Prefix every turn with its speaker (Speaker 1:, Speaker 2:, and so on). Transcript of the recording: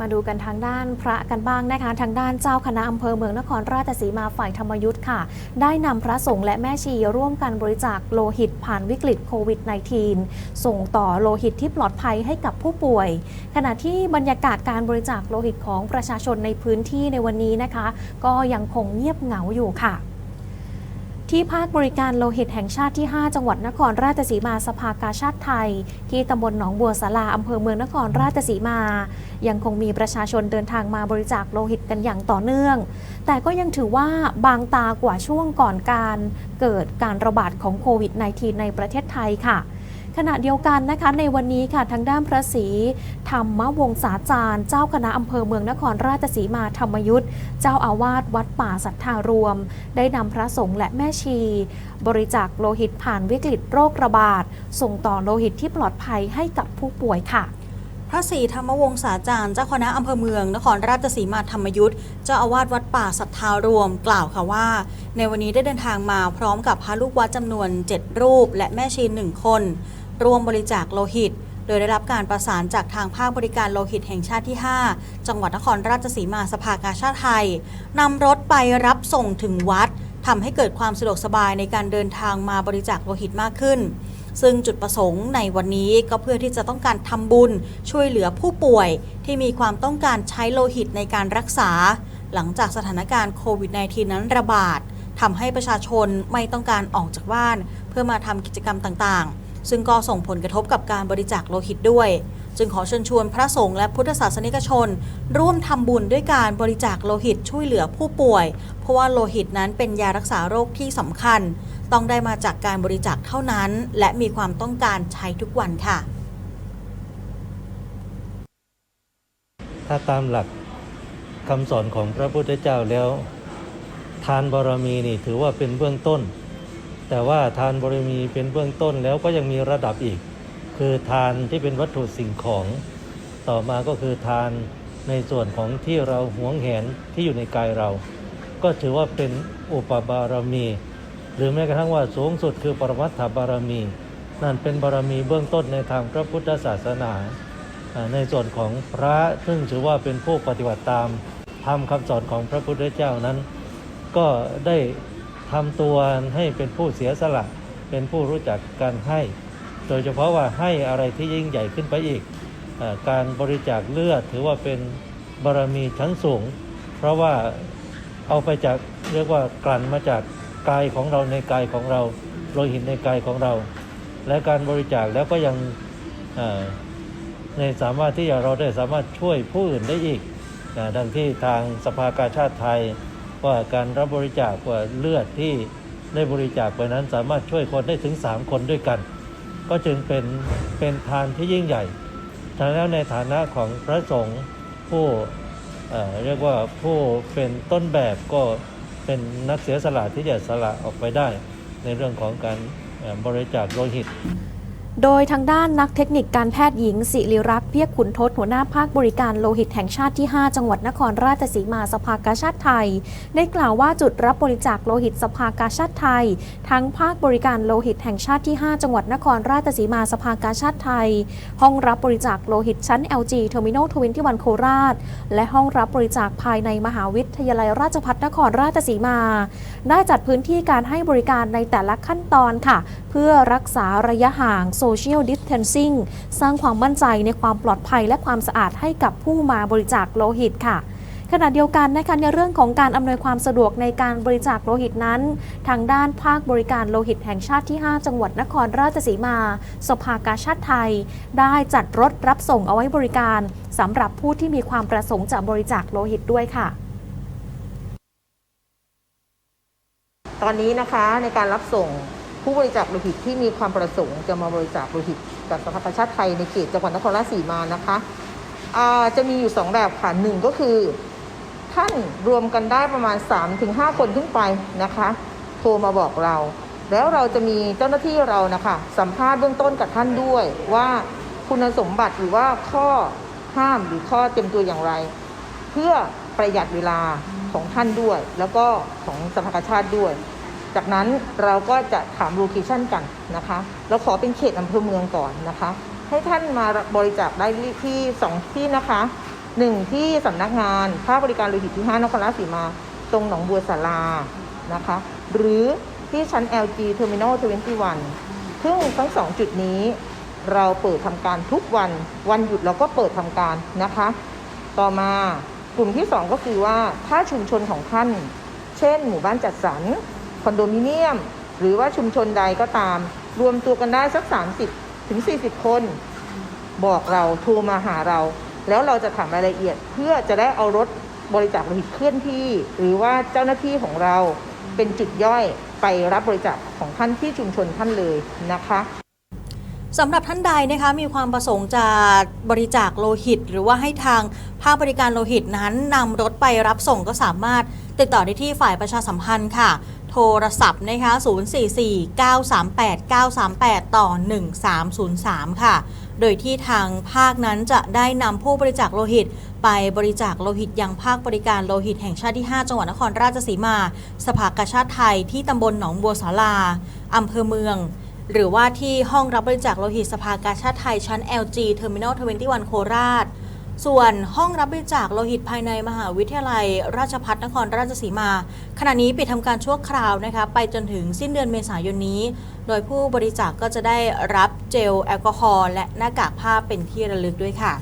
Speaker 1: มาดูกันทางด้านพระกันบ้างนะคะ ทางด้านเจ้าคณะอำเภอเมืองนครราชสีมาฝ่ายธรรมยุทธ์ค่ะ ได้นำพระสงฆ์และแม่ชีร่วมกันบริจาคโลหิตผ่านวิกฤตโควิด -19 ส่งต่อโลหิตที่ปลอดภัยให้กับผู้ป่วย ขณะที่บรรยากาศการบริจาคโลหิตของประชาชนในพื้นที่ในวันนี้นะคะ ก็ยังคงเงียบเหงาอยู่ค่ะ ที่ภาคบริการโลหิตแห่งชาติที่ 5 จังหวัดนครราชสีมาสภากาชาติไทย ที่ตำบลหนองบัวสาราอำเภอเมืองนครราชสีมา ยังคงมีประชาชนเดินทางมาบริจาคโลหิตกันอย่างต่อเนื่อง แต่ก็ยังถือว่าบางตากว่าช่วงก่อนการเกิดการระบาดของโควิด -19 ในประเทศไทยค่ะขณะเดียวกันนะคะในวันนี้ค่ะทางด้านพระศรีธรรมวงศาจารย์ เจ้าคณะอำเภอเมืองนครราชสีมาธรรมยุทธ์ เจ้าอาวาสวัดป่าสัทธารวม ได้นำพระสงฆ์และแม่ชี บริจาคโลหิตผ่านวิกฤตโรคระบาด ส่งต่อโลหิตที่ปลอดภัยให้กับผู้ป่วยค่ะ
Speaker 2: พระศรีธรรมวงศาจารย์เจ้าคณะอำเภอเมือง นครราชสีมาธรรมยุทธ์เจ้าอาวาสวัดป่าสัทธารวม กล่าวค่ะว่า ในวันนี้ได้เดินทางมาพร้อมกับพระลูกวัดจำนวน 7 รูป และแม่ชีหนึ่งคน ร่วมบริจาคโลหิต ดยได้รับการประสานจากทางภาคบริการโลหิตแห่งชาติที่ 5 จังหวัดนครราชสีมาสภากาชาติไทยนำรถไปรับส่งถึงวัดทำให้เกิดความสะดวกสบายในการเดินทางมาบริจาคโลหิตมากขึ้น ซึ่งจุดประสงค์ในวันนี้ก็เพื่อที่จะต้องการทำบุญช่วยเหลือผู้ป่วยที่มีความต้องการใช้โลหิตในการรักษา หลังจากสถานการณ์โควิด -19 นั้นระบาดทำให้ประชาชนไม่ต้องการออกจากบ้าน เพื่อมาทำกิจกรรมต่างๆ ซึ่งก็ส่งผลกระทบกับการบริจาคโลหิตด้วย จึงขอเชิญชวนพระสงฆ์และพุทธศาสนิกชน ร่วมทำบุญด้วยการบริจาคโลหิตช่วยเหลือผู้ป่วย เพราะว่าโลหิตนั้นเป็นยารักษาโรคที่สำคัญ ต้องได้มาจากการบริจาคเท่านั้น และมีความต้องการใช้ทุกวันค่ะ
Speaker 3: ถ้าตามหลักคำสอนของพระพุทธเจ้าแล้ว ทานบารมีนี่ถือว่าเป็นเบื้องต้น แต่ว่าทานบารมีเป็นเบื้องต้นแล้วก็ยังมีระดับอีก คือทานที่เป็นวัตถุสิ่งของ ต่อมาก็คือทานในส่วนของที่เราหวงแหนที่อยู่ในกายเรา ก็ถือว่าเป็นอุปบารมี หรือแม้กระทั่งว่าสูงสุดคือปรมัตถบารมี นั่นเป็นบารมีเบื้องต้นในทางพระพุทธศาสนา ในส่วนของพระซึ่งถือว่าเป็นผู้ปฏิบัติตามธรรมคำสอนของพระพุทธเจ้านั้น ก็ได้ ทำตัวให้เป็นผู้เสียสละ เป็นผู้รู้จักการให้ โดยเฉพาะว่าให้อะไรที่ยิ่งใหญ่ขึ้นไปอีกอการบริจาคเลือดถือว่าเป็นบารมีชั้นสูง เพราะว่าเอาไปจากเรียกว่ากลั่นมาจากกายของเราในกายของเราโลหิตในกายของเรา และการบริจาคแล้วก็ยังในสามารถที่จะเราได้สามารถช่วยผู้อื่นได้อีกดังที่ทางสภากาชาติไทย ว่าการรับบริจาคว่าเลือดที่ได้บริจาคไปนั้นสามารถช่วยคนได้ถึง 3 คนด้วยกัน ก็จึงเป็นเป็นทานที่ยิ่งใหญ่ทางแล้วในฐานะของพระสงฆ์ผู้เอ่อเรียกว่าผู้เป็นต้นแบบก็เป็นนักเสียสละที่จะสละออกไปได้ ในเรื่องของการบริจาคโลหิต
Speaker 1: โดยทางด้านนักเทคนิคการแพทย์หญิง สิริรักษ์เพียกขุนทศหัวหน้าภาคบริการโลหิตแห่งชาติที่ 5 จังหวัดนครราชสีมาสภากาชาติไทย ได้กล่าวว่าจุดรับบริจาคโลหิตสภากาชาติไทย ทั้งภาคบริการโลหิตแห่งชาติที่ 5 จังหวัดนครราชสีมาสภากาชาติไทย ห้องรับบริจาคโลหิตชั้น LG Terminal 21โคราช และห้องรับบริจาคภายในมหาวิทยาลัยราชภัฏนครราชสีมา ได้จัดพื้นที่การให้บริการในแต่ละขั้นตอนค่ะ เพื่อรักษาระยะห่าง Social Distancing สร้างความมั่นใจในความปลอดภัยและความสะอาดให้กับผู้มาบริจาคโลหิตค่ะขณะเดียวกันนะคะในเรื่องของการอำนวยความสะดวกในการบริจาคโลหิตนั้น ทางด้านภาคบริการโลหิตแห่งชาติที่ 5 จังหวัดนครราชสีมา สภากาชาติไทย ได้จัดรถรับส่งเอาไว้บริการสำหรับผู้ที่มีความประสงค์จะบริจาคโลหิตด้วยค่ะ
Speaker 4: ตอนนี้นะคะในการรับส่ง ผู้บริจาคโลหิตที่มีความประสงค์จะมาบริจาคโลหิตกับสภากาชาติไทยในเขตจังหวัดนครราชสีมานะคะจะมีอยู่ 2 แบบค่ะหนึ่งก็คือ ท่านรวมกันได้ประมาณ 3-5 คนขึ้นไปนะคะ โทรมาบอกเรา แล้วเราจะมีเจ้าหน้าที่เรานะคะ สัมภาษณ์เบื้องต้นกับท่านด้วยว่าคุณสมบัติหรือว่าข้อห้ามหรือข้อเต็มตัวอย่างไร เพื่อประหยัดเวลาของท่านด้วย แล้วก็ของสภากาชาติด้วย จากนั้นเราก็จะถามโลเคชันกันนะคะ เราขอเป็นเขตอำเภอเมืองก่อนนะคะ ให้ท่านมาบริจาคได้ที่สองที่นะคะหนึ่งที่สำนักงานภาคบริการโลหิตที่ 5นครราชสีมา ตรงหนองบัวสารานะคะ หรือที่ชั้น LG Terminal 21 ซึ่งทั้งสองจุดนี้ เราเปิดทำการทุกวันวันหยุดเราก็เปิดทำการนะคะ ต่อมากลุ่มที่ 2 ก็คือว่าถ้าชุมชนของท่าน เช่น หมู่บ้านจัดสรร คอนโดมิเนียม หรือว่าชุมชนใดก็ตาม รวมตัวกันได้สัก 30ถึง40 คน บอกเราโทรมาหาเรา แล้วเราจะถามรายละเอียด เพื่อจะได้เอารถบริจาคโลหิตเคลื่อนที่ หรือว่าเจ้าหน้าที่ของเราเป็นจุดย่อยไปรับบริจาคของท่านที่ชุมชนท่านเลยนะคะ
Speaker 2: สำหรับท่านใดนะคะมีความประสงค์จะบริจาคโลหิต หรือว่าให้ทางภาคบริการโลหิตนั้นนำรถไปรับส่งก็สามารถติดต่อได้ที่ฝ่ายประชาสัมพันธ์ค่ะ โทรศัพท์นะคะ044-938-938 ต่อ 1303 ค่ะ โดยที่ทางภาคนั้นจะได้นำผู้บริจาคโลหิต ไปบริจาคโลหิตยังภาคบริการโลหิตแห่งชาติที่ 5 จังหวัดนครราชสีมา สภากาชาติไทยที่ตำบลหนองบัวสาราอำเภอเมืองหรือว่าที่ห้องรับบริจาคโลหิตสภากาชาติไทยชั้น LG Terminal 21 โคราช ส่วนห้องรับบริจาคโลหิตภายในมหาวิทยาลัย ราชภัฏนครราชสีมา ขณะนี้ปิดทำการชั่วคราวนะคะไปจนถึงสิ้นเดือนเมษายนนี้ โดยผู้บริจาคก็จะได้รับเจลแอลกอฮอล์และหน้ากากผ้าเป็นที่ระลึกด้วยค่ะ